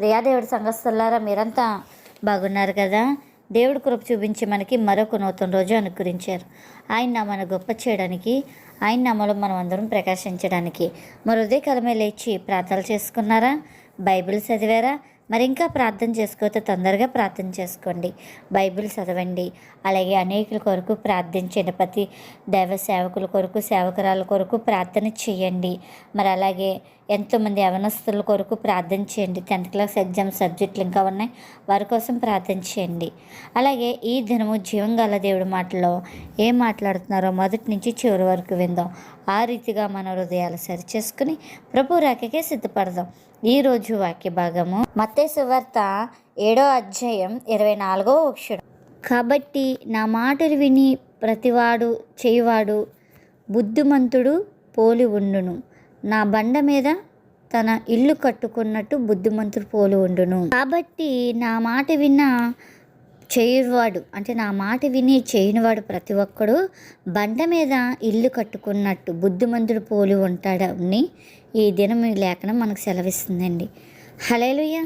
ప్రియా దేవుడి సంఘస్థులారా మీరంతా బాగున్నారు కదా? దేవుడు కృప చూపించి మనకి మరొక నూతన రోజు అనుకరించారు. ఆయన నామను గొప్ప చేయడానికి ఆయన నామలో మనం అందరం ప్రకాశించడానికి. మరి ఉదయకాలమే లేచి ప్రార్థనలు చేసుకున్నారా? బైబిల్ చదివారా? మరి ఇంకా ప్రార్థన చేసుకోతే తొందరగా ప్రార్థన చేసుకోండి. బైబిల్ చదవండి. అలాగే అనేకుల కొరకు ప్రార్థించండి. ప్రతి దైవ సేవకుల కొరకు సేవకురాల కొరకు ప్రార్థన చేయండి. మరి అలాగే ఎంతోమంది యవనస్తుల కొరకు ప్రార్థన చేయండి. టెన్త్ క్లాస్ ఎగ్జామ్ సబ్జెక్టులు ఇంకా ఉన్నాయి. వారి కోసం ప్రార్థన చేయండి. అలాగే ఈ దినము జీవం గల దేవుడి మాటలో ఏం మాట్లాడుతున్నారో మొదటి నుంచి చివరి వరకు విందాం. ఆ రీతిగా మన హృదయాలు సరిచేసుకుని ప్రభు రాకకే సిద్ధపడదాం. ఈరోజు వాక్య భాగము మత్తేసు వార్త ఏడో అధ్యాయం ఇరవై నాలుగో అక్షరం కాబట్టి నా మాటలు విని ప్రతివాడు చేయువాడు బుద్ధిమంతుడు పోలి ఉండును. నా బండ మీద తన ఇల్లు కట్టుకున్నట్టు బుద్ధిమంతుడు పోలి ఉండును. కాబట్టి నా మాట విన్న చేయువాడు అంటే నా మాట విని చేయనివాడు ప్రతి ఒక్కడు బండ మీద ఇల్లు కట్టుకున్నట్టు బుద్ధిమంతుడు పోలి ఉంటాడని ఈ దినం ఈ లేఖనం మనకు సెలవిస్తుందండి. హలేలుయ్య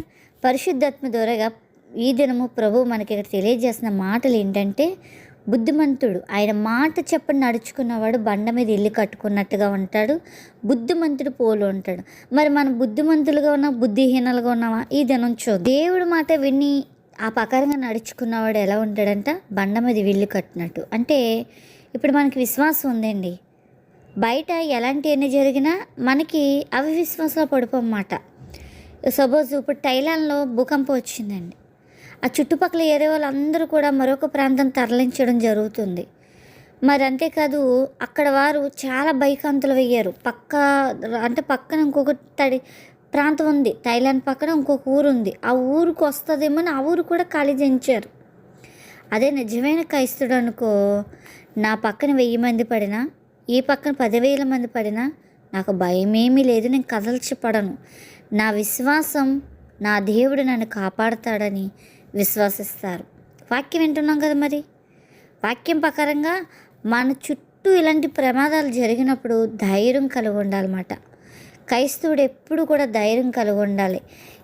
పరిశుద్ధాత్మ ద్వారాగా ఈ దినము ప్రభు మనకి ఇక్కడ తెలియజేసిన మాటలు ఏంటంటే బుద్ధిమంతుడు. ఆయన మాట చెప్పని నడుచుకున్నవాడు బండ మీద ఇల్లు కట్టుకున్నట్టుగా ఉంటాడు. బుద్ధిమంతుడు పోలు ఉంటాడు. మరి మనం బుద్ధిమంతులుగా ఉన్నా బుద్ధిహీనలుగా ఉన్నామా? ఈ దినం చూ దేవుడు మాట విని ఆ ప్రకారంగా నడుచుకున్నవాడు ఎలా ఉంటాడంట? బండ మీద విల్లు కట్టినట్టు. అంటే ఇప్పుడు మనకి విశ్వాసం ఉందండి. బయట ఎలాంటి ఎన్ని జరిగినా మనకి అవిశ్వాసంలో పడిపోమాట సపోజ్ ఇప్పుడు థైలాండ్లో భూకంపం వచ్చిందండి. ఆ చుట్టుపక్కల ఏరే వాళ్ళందరూ కూడా మరొక ప్రాంతం తరలించడం జరుగుతుంది. మరి అంతేకాదు అక్కడ వారు చాలా భయకాంతులు వెయ్యారు పక్క అంటే పక్కన ఇంకొక తడి ప్రాంతం ఉంది. థైలాండ్ పక్కన ఇంకొక ఊరు ఉంది. ఆ ఊరికి వస్తుందేమో అని ఆ ఊరు కూడా ఖాళీ చేయించారు. అదే నిజమైన క్రైస్తుడు అనుకో నా పక్కన వెయ్యి మంది పడినా ఈ పక్కన పదివేల మంది పడినా నాకు భయమేమీ లేదు. నేను కదల్చిపడను నా విశ్వాసం నా దేవుడు నన్ను కాపాడతాడని విశ్వసిస్తారు. వాక్యం వింటున్నాం కదా మరి? వాక్యం ప్రకారంగా మన చుట్టూ ఇలాంటి ప్రమాదాలు జరిగినప్పుడు ధైర్యం కలిగి ఉండాలన్నమాట క్రైస్తవుడు ఎప్పుడు కూడా ధైర్యం కలిగి ఉండాలి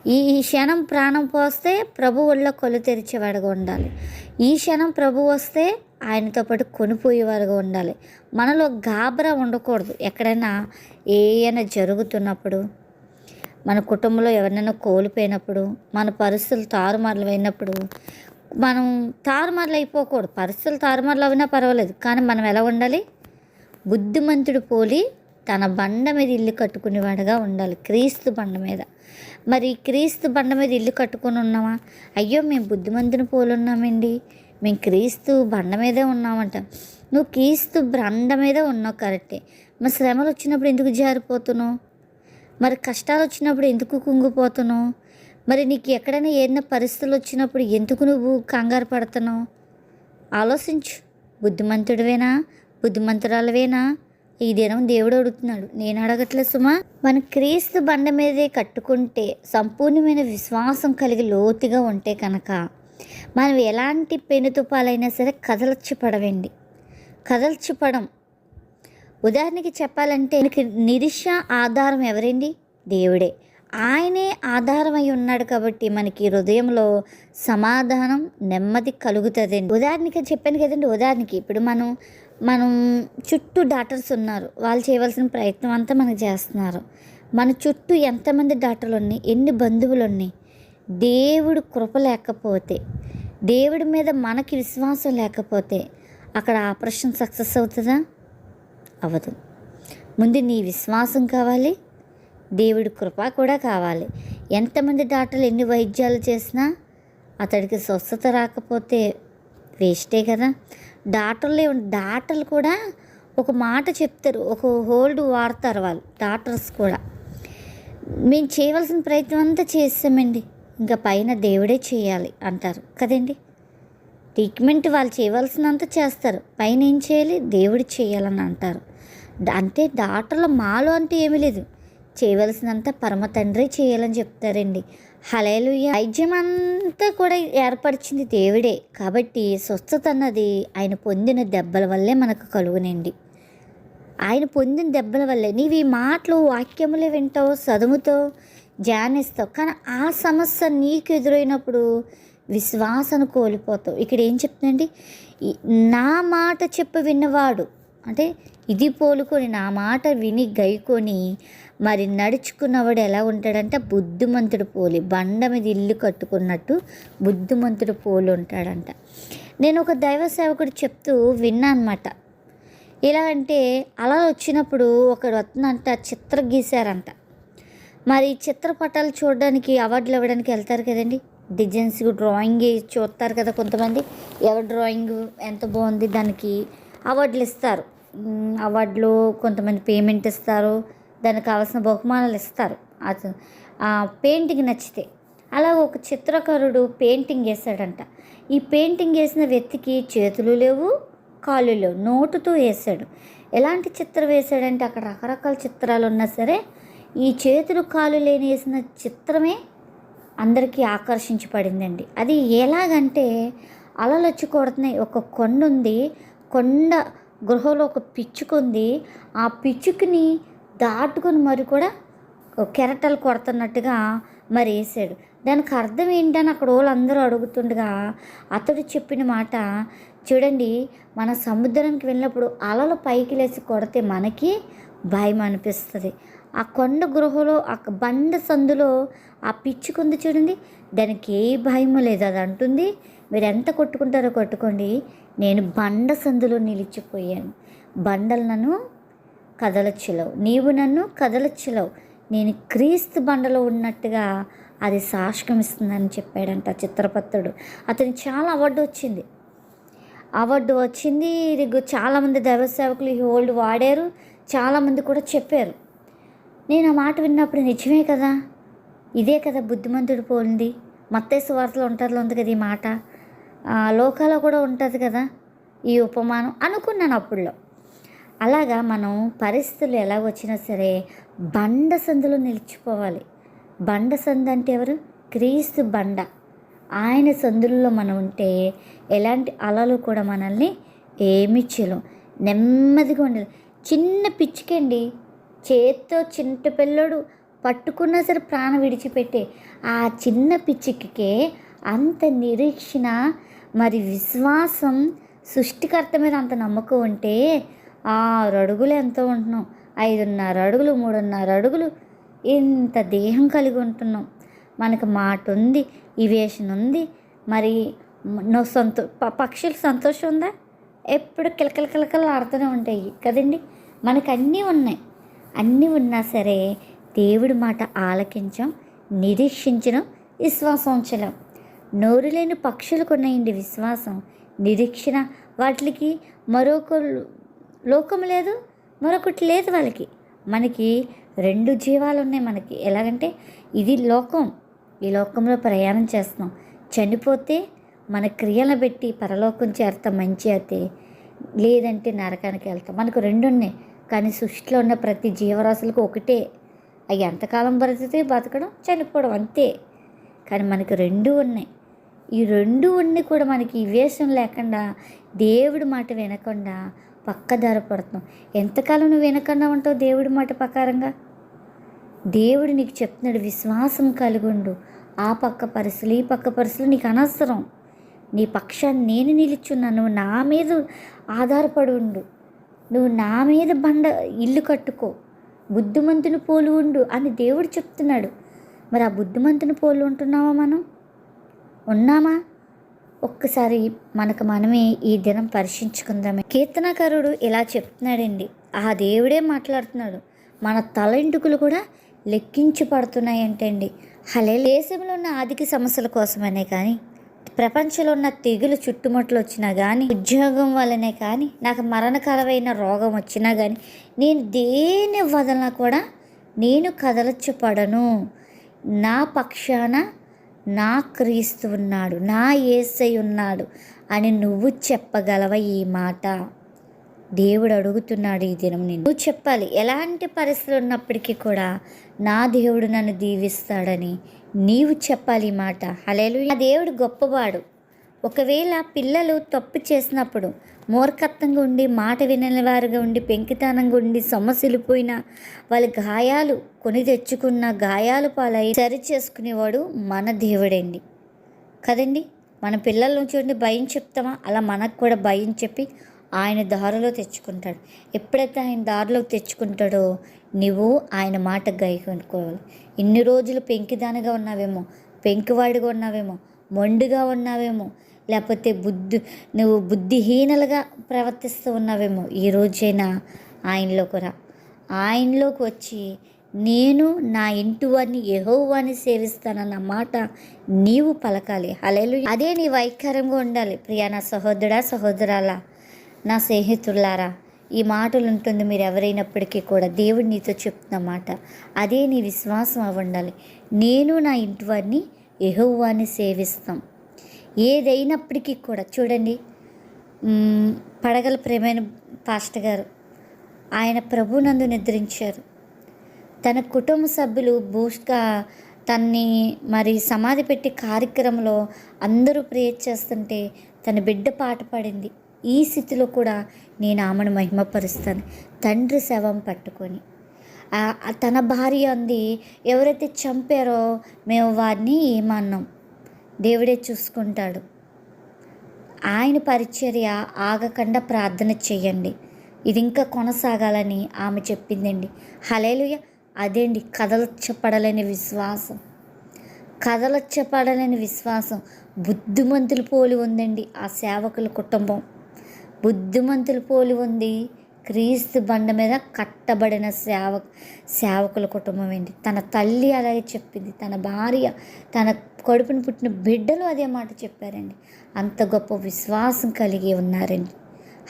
ఈ ఈ క్షణం ప్రాణం పోస్తే ప్రభు ఒళ్ళో కొలు తెరిచేవాడుగా ఉండాలి. ఈ క్షణం ప్రభు వస్తే ఆయనతో పాటు కొనిపోయేవారుగా ఉండాలి. మనలో గాబరా ఉండకూడదు. ఎక్కడైనా ఏమైనా జరుగుతున్నప్పుడు మన కుటుంబంలో ఎవరినైనా కోల్పోయినప్పుడు మన పరిస్థితులు తారుమారులైనప్పుడు మనం తారుమారులు అయిపోకూడదు పరిస్థితులు తారుమారులు అయినా పర్వాలేదు కానీ మనం ఎలా ఉండాలి? బుద్ధిమంతుడు పోలి తన బండ మీద ఇల్లు కట్టుకునేవాడుగా ఉండాలి క్రీస్తు బండ మీద. మరి క్రీస్తు బండ మీద ఇల్లు కట్టుకొని ఉన్నామా? అయ్యో మేము బుద్ధిమంతుని పోలి ఉన్నామండి. మేము క్రీస్తు బండ మీదే ఉన్నామంట. నువ్వు క్రీస్తు బండ మీదే ఉన్నావు కరెక్టే. మరి శ్రమలు వచ్చినప్పుడు ఎందుకు జారిపోతున్నావు? మరి కష్టాలు వచ్చినప్పుడు ఎందుకు కుంగిపోతున్నావు? మరి నీకు ఎక్కడైనా ఏదైనా పరిస్థితులు వచ్చినప్పుడు ఎందుకు నువ్వు కంగారు పడుతున్నావు? ఆలోచించు. బుద్ధిమంతుడివేనా? బుద్ధిమంతురాలవేనా? ఈ దినం దేవుడు అడుగుతున్నాడు. నేను అడగట్లే సుమా. మన క్రీస్తు బండ మీదే కట్టుకుంటే సంపూర్ణమైన విశ్వాసం కలిగి లోతుగా ఉంటే కనుక మనం ఎలాంటి పెనుతుపాలైనా సరే కదల్చిపడవండి కదల్చిపడం ఉదాహరణకి చెప్పాలంటే మనకి నిరీక్ష ఆధారం ఎవరండి? దేవుడే. ఆయనే ఆధారమై ఉన్నాడు కాబట్టి మనకి హృదయంలో సమాధానం నెమ్మది కలుగుతుందండి. ఉదాహరణకి చెప్పాను కదండి ఉదాహరణకి ఇప్పుడు మనం మనం చుట్టూ డాక్టర్స్ ఉన్నారు. వాళ్ళు చేయవలసిన ప్రయత్నం అంతా మనకు చేస్తున్నారు. మన చుట్టూ ఎంతమంది డాక్టర్లు ఉన్నాయి? ఎన్ని బంధువులు ఉన్నాయి? దేవుడు కృప లేకపోతే దేవుడి మీద మనకి విశ్వాసం లేకపోతే అక్కడ ఆపరేషన్ సక్సెస్ అవుతుందా? అవ్వదు. ముందు నీ విశ్వాసం కావాలి దేవుడి కృప కూడా కావాలి. ఎంతమంది డాక్టర్లు ఎన్ని వైద్యాలు చేసినా అతడికి స్వస్థత రాకపోతే వేస్టే కదా. డాక్టర్లే డాక్టర్లు కూడా ఒక మాట చెప్తారు ఒక హోల్డ్ వాడతారు వాళ్ళు డాక్టర్స్ కూడా. మేము చేయవలసిన ప్రయత్నం అంతా చేసామండి ఇంకా పైన దేవుడే చేయాలి అంటారు కదండి. ట్రీట్మెంట్ వాళ్ళు చేయవలసినంత చేస్తారు పైన ఏం చేయాలి? దేవుడు చేయాలని అంటారు. అంతే అంటే డాక్టర్ల మాలో అంటే ఏమీ లేదు. చేయవలసినంత పరమ తండ్రి చేయాలని చెప్తారండి. హలేలు వైద్యం అంతా కూడా ఏర్పరిచింది దేవుడే. కాబట్టి స్వస్థత అన్నది ఆయన పొందిన దెబ్బల వల్లే మనకు కలుగునండి. ఆయన పొందిన దెబ్బల వల్లే. నీవు ఈ మాటలు వాక్యములే వింటావు చదువుతో ధ్యానిస్తావు. కానీ ఆ సమస్య నీకు ఎదురైనప్పుడు విశ్వాసను కోల్పోతావు. ఇక్కడ ఏం చెప్తుందండి? నా మాట చెప్పి విన్నవాడు. అంటే ఇది పోలుకొని నా మాట విని గైకొని మరి నడుచుకున్నవాడు ఎలా ఉంటాడంటే? బుద్ధిమంతుడు పోలి బండ మీద ఇల్లు కట్టుకున్నట్టు బుద్ధిమంతుడు పోలి ఉంటాడంట. నేను ఒక దైవ సేవకుడు చెప్తూ విన్నా అనమాట ఎలా అంటే అలా వచ్చినప్పుడు ఒకడు వస్తుందంట చిత్ర గీశారంట. మరి చిత్రపటాలు చూడడానికి అవార్డులు ఇవ్వడానికి వెళ్తారు కదండి? డిజైన్స్ డ్రాయింగ్ చూస్తారు కదా కొంతమంది? ఎవరి డ్రాయింగ్ ఎంత బాగుంది దానికి అవార్డులు ఇస్తారు. అవార్డులు కొంతమంది పేమెంట్ ఇస్తారు దానికి కావాల్సిన బహుమానాలు ఇస్తారు. అతను ఆ పెయింటింగ్ నచ్చితే. అలా ఒక చిత్రకారుడు పెయింటింగ్ వేసాడంట ఈ పెయింటింగ్ వేసిన వ్యక్తికి చేతులు లేవు కాళ్ళు లేవు నోటుతో వేసాడు ఎలాంటి చిత్రం వేసాడంటే అక్కడ రకరకాల చిత్రాలు ఉన్నా సరే ఈ చేతులు కాళ్ళు లేని వేసిన చిత్రమే అందరికీ ఆకర్షించి పడిందండి. అది ఎలాగంటే అలలు వచ్చి కొడుతున్నాయి. ఒక కొండ ఉంది. కొండ గృహలో ఒక పిచ్చుకుంది ఆ పిచ్చుకుని దాటుకొని మరి కూడా కెరటలు కొడుతున్నట్టుగా మరి వేసాడు దానికి అర్థం ఏంటని అక్కడ వాళ్ళందరూ అడుగుతుండగా అతడు చెప్పిన మాట చూడండి మన సముద్రానికి వెళ్ళినప్పుడు అలలు పైకి లేచి కొడితే మనకి భయం అనిపిస్తుంది. ఆ కొండ గృహలో ఆ బండ సందులో ఆ పిచ్చుకుంది చూడండి దానికి ఏ భయం లేదు. అది అంటుంది మీరు ఎంత కొట్టుకుంటారో కొట్టుకోండి. నేను బండ సందులో నిలిచిపోయాను. బండలు నన్ను కదలచ్చులవు. నీవు నన్ను కదలచ్చులవు. నేను క్రీస్తు బండలో ఉన్నట్టుగా అది సాక్ష్యం చెప్పాడంట చిత్రపత్రుడు. అతనికి చాలా అవార్డు వచ్చింది. అవార్డు వచ్చింది. ఇది చాలామంది దైవ సేవకులు ఈ ఓల్డ్ వాడారు. చాలామంది కూడా చెప్పారు. నేను ఆ మాట విన్నప్పుడు నిజమే కదా? ఇదే కదా బుద్ధిమంతుడు పోలింది. మత్తేసు వార్తలు ఉంటారులో ఉంది కదా ఈ మాట? లోకాలో కూడా ఉంటుంది కదా ఈ ఉపమానం అనుకున్నాను అప్పుడులో. అలాగా మనం పరిస్థితులు ఎలా వచ్చినా సరే బండ సందులో నిలిచిపోవాలి. బండ సందు అంటే ఎవరు? క్రీస్తు బండ. ఆయన సందుల్లో మనం ఉంటే ఎలాంటి అలలు కూడా మనల్ని ఏమి చేయలేం నెమ్మదిగా ఉండాలి. చిన్న పిచ్చికండి. చేత్తో చిన్న పిల్లడు పట్టుకున్నా సరే ప్రాణం విడిచిపెట్టే ఆ చిన్న పిచ్చికే అంత నిరీక్షణ మరి విశ్వాసం సృష్టికర్త మీద అంత నమ్మకం ఉంటే ఆరు అడుగులు ఎంతో ఉంటున్నాం. ఐదున్నర అడుగులు మూడున్నర అడుగులు ఇంత దేహం కలిగి ఉంటున్నాం. మనకు మాట ఉంది ఇవేషన్ ఉంది. మరి నో సంతో పక్షులు సంతోషం ఉందా? ఎప్పుడు కిలకల కిలకలు ఆడుతూనే ఉంటాయి కదండి. మనకు అన్నీ ఉన్నాయి. అన్నీ ఉన్నా సరే దేవుడి మాట ఆలకించం నిరీక్షించడం విశ్వాసం ఉంచలేం. నోరు లేని పక్షులకు ఉన్నాయండి విశ్వాసం నిరీక్షణ వాటికి మరొక లోకం లేదు మరొకటి లేదు వాళ్ళకి. మనకి రెండు జీవాలు ఉన్నాయి మనకి. ఎలాగంటే ఇది లోకం. ఈ లోకంలో ప్రయాణం చేస్తున్నాం. చనిపోతే మన క్రియలను పెట్టి పరలోకం చేరుతాం మంచి అయితే లేదంటే నరకానికి వెళ్తాం. మనకు రెండు ఉన్నాయి కానీ సృష్టిలో ఉన్న ప్రతి జీవరాశులకు ఒకటే. అవి ఎంతకాలం బ్రతితే బతకడం చనిపోవడం అంతే. కానీ మనకు రెండు ఉన్నాయి. ఈ రెండు ఉండి కూడా మనకి ఈ వేషం లేకుండా దేవుడి మాట వినకుండా పక్కదారి పడుతున్నాం. ఎంతకాలం నువ్వు వినకుండా ఉంటావు దేవుడి మాట ప్రకారంగా? దేవుడు నీకు చెప్తున్నాడు విశ్వాసం కలిగుండు ఆ పక్క పరిస్థితులు ఈ పక్క పరిస్థితులు నీకు అనవసరం. నీ పక్షాన్ని నేను నిలుచున్నా నువ్వు నా మీద ఆధారపడి ఉండు. నువ్వు నా మీద బండ ఇల్లు కట్టుకో. బుద్ధిమంతుని పోలు ఉండు అని దేవుడు చెప్తున్నాడు. మరి ఆ బుద్ధిమంతుని పోలు ఉంటున్నావా మనం? ఉన్నామా? ఒక్కసారి మనకు మనమే ఈ దినం పరీక్షించుకుందామే కీర్తనకారుడు ఇలా చెప్తున్నాడండి. ఆ దేవుడే మాట్లాడుతున్నాడు. మన తలంటుకులు కూడా లెక్కించి పడుతున్నాయంటే అండి హలే దేశంలో ఉన్న ఆర్థిక సమస్యల కోసమనే కానీ ప్రపంచంలో ఉన్న తెగులు చుట్టుముట్లు వచ్చినా కానీ ఉద్యోగం వల్లనే కానీ నాకు మరణకరమైన రోగం వచ్చినా కానీ నేను దేని వదలన కూడా నేను కదలచ్చుపడను నా పక్షాన నా క్రీస్తు ఉన్నాడు నా ఏసై ఉన్నాడు అని నువ్వు చెప్పగలవా ఈ మాట? దేవుడు అడుగుతున్నాడు ఈ దినం నేను నువ్వు చెప్పాలి ఎలాంటి పరిస్థితులు ఉన్నప్పటికీ కూడా నా దేవుడు నన్ను దీవిస్తాడని నీవు చెప్పాలి ఈ మాట. హలేలు నా దేవుడు గొప్పవాడు. ఒకవేళ పిల్లలు తప్పు చేసినప్పుడు మూర్ఖత్వంగా ఉండి మాట వినని వారుగా ఉండి పెంకితనంగా ఉండి సమస్యలు వాళ్ళ గాయాలు కొని తెచ్చుకున్న గాయాలు పాలై సరి చేసుకునేవాడు మన దేవుడండి. కదండి? మన పిల్లలను చూడండి భయం చెప్తామా? అలా మనకు కూడా భయం చెప్పి ఆయన దారిలో తెచ్చుకుంటాడు. ఎప్పుడైతే ఆయన దారిలోకి తెచ్చుకుంటాడో నువ్వు ఆయన మాట గైకొనుకోవాలి. ఇన్ని రోజులు పెంకిదానిగా ఉన్నావేమో పెంకివాడిగా ఉన్నావేమో మొండిగా ఉన్నావేమో లేకపోతే బుద్ధి నువ్వు బుద్ధిహీనలుగా ప్రవర్తిస్తూ ఉన్నావేమో ఈ రోజైనా ఆయనలోకి రా ఆయనలోకి వచ్చి నేను నా ఇంటి వారిని సేవిస్తానన్న మాట నీవు పలకాలి. అలెలు అదే నీ వైఖరంగా ఉండాలి. ప్రియా నా సహోదరా సహోదరాలా నా స్నేహితులారా ఈ మాటలు ఉంటుంది మీరు ఎవరైనప్పటికీ కూడా దేవుడు నీతో చెప్తున్న మాట. అదే నీ విశ్వాసం అవ్వండాలి. ఉండాలి నేను నా ఇంటి వారిని సేవిస్తాం. ఏదైనప్పటికీ కూడా చూడండి పడగల ప్రేమైన పాస్టర్ గారు ఆయన ప్రభునందు నిద్రించారు. తన కుటుంబ సభ్యులు బూస్ట్గా తన్ని మరి సమాధి పెట్టి కార్యక్రమంలో అందరూ ప్రేయర్ చేస్తుంటే తన బిడ్డ పాట పాడింది. ఈ స్థితిలో కూడా నేను ఆమెను మహిమపరుస్తాను. తండ్రి శవం పట్టుకొని తన భార్య అంది ఎవరైతే చంపారో మేము వారిని ఏమన్నాం? దేవుడే చూసుకుంటాడు. ఆయన పరిచర్య ఆగకుండా ప్రార్థన చేయండి. ఇది ఇంకా కొనసాగాలని ఆమె చెప్పిందండి. హలేలుయ అదేండి కదలచ్చపడలేని విశ్వాసం. కదలచ్చపడలేని విశ్వాసం. బుద్ధిమంతులు పోలి ఉందండి ఆ సేవకుల కుటుంబం. బుద్ధిమంతులు పోలి ఉంది క్రీస్తు బండ మీద కట్టబడిన సేవ సేవకుల కుటుంబం ఏంటి? తన తల్లి అలాగే చెప్పింది. తన భార్య తన కడుపున పుట్టిన బిడ్డలు అదే మాట చెప్పారండి. అంత గొప్ప విశ్వాసం కలిగి ఉన్నారండి.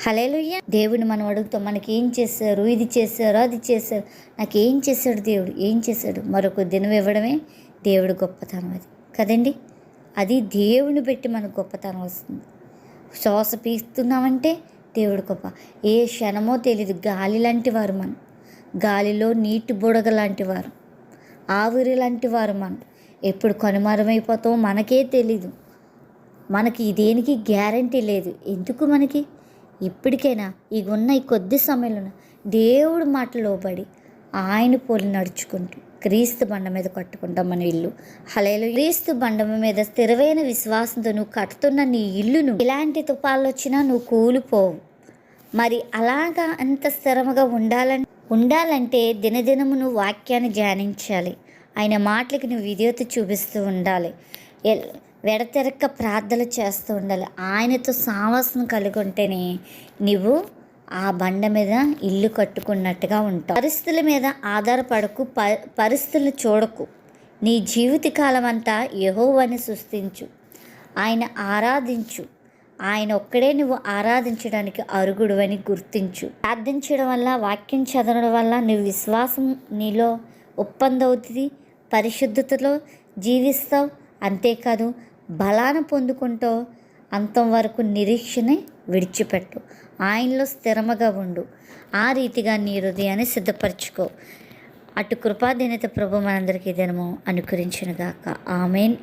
హలేలుయ్య దేవుడిని మనం అడుగుతాం మనకి ఏం చేశారు? ఇది చేశారు అది చేశారు. నాకు ఏం చేశాడు దేవుడు? ఏం చేశాడు? మరొక దినం ఇవ్వడమే దేవుడు గొప్పతనం అది. కదండి? అది దేవుని పెట్టి మనకు గొప్పతనం వస్తుంది. శ్వాస పీస్తున్నామంటే దేవుడు కృప ఏ క్షణమో తెలియదు గాలి లాంటి వారు మనం. గాలిలో నీటి బుడగ లాంటి వారు. ఆవిరి లాంటి వారు మనం. ఎప్పుడు కనుమరమైపోతామో మనకే తెలీదు. మనకి దేనికి గ్యారంటీ లేదు. ఎందుకు మనకి? ఇప్పటికైనా ఈ ఉన్న ఈ కొద్ది సమయంలో దేవుడు మాట లోబడి ఆయన పోలి నడుచుకుంటూ క్రీస్తు బండ మీద కట్టుకుంటాం మన ఇల్లు. హలేలు క్రీస్తు బండ మీద స్థిరమైన విశ్వాసంతో నువ్వు కట్టుతున్న నీ ఇల్లును ఇలాంటి తుపాలు వచ్చినా నువ్వు కూలిపోవు. మరి అలాగా అంత స్థిరముగా ఉండాలని ఉండాలంటే దినదినము నువ్వు వాక్యాన్ని ధ్యానించాలి. ఆయన మాటలకి నువ్వు విధేయత చూపిస్తూ ఉండాలి. వెడతెరక్క ప్రార్థనలు చేస్తూ ఉండాలి. ఆయనతో సావాసం కలిగి ఉంటేనే నువ్వు ఆ బండ మీద ఇల్లు కట్టుకున్నట్టుగా ఉంటావు. పరిస్థితుల మీద ఆధారపడకు ప పరిస్థితులు చూడకు. నీ జీవితకాలం అంతా యహోవని సృష్టించు. ఆయన ఆరాధించు. ఆయన ఒక్కడే నువ్వు ఆరాధించడానికి అరుగుడు అని గుర్తించు. ప్రార్థించడం వల్ల వాక్యం చదవడం వల్ల నువ్వు విశ్వాసం నీలో ఒప్పందవుతుంది. పరిశుద్ధతలో జీవిస్తావు. అంతేకాదు బలాన పొందుకుంటూ అంతం వరకు నిరీక్షనే విడిచిపెట్టు. ఆయనలో స్థిరముగా ఉండు. ఆ రీతిగా నీ హృదయాన్ని సిద్ధపరచుకో. అటు కృపాధీనత ప్రభు మనందరికీ దినము అనుకరించినగాక ఆమెన్.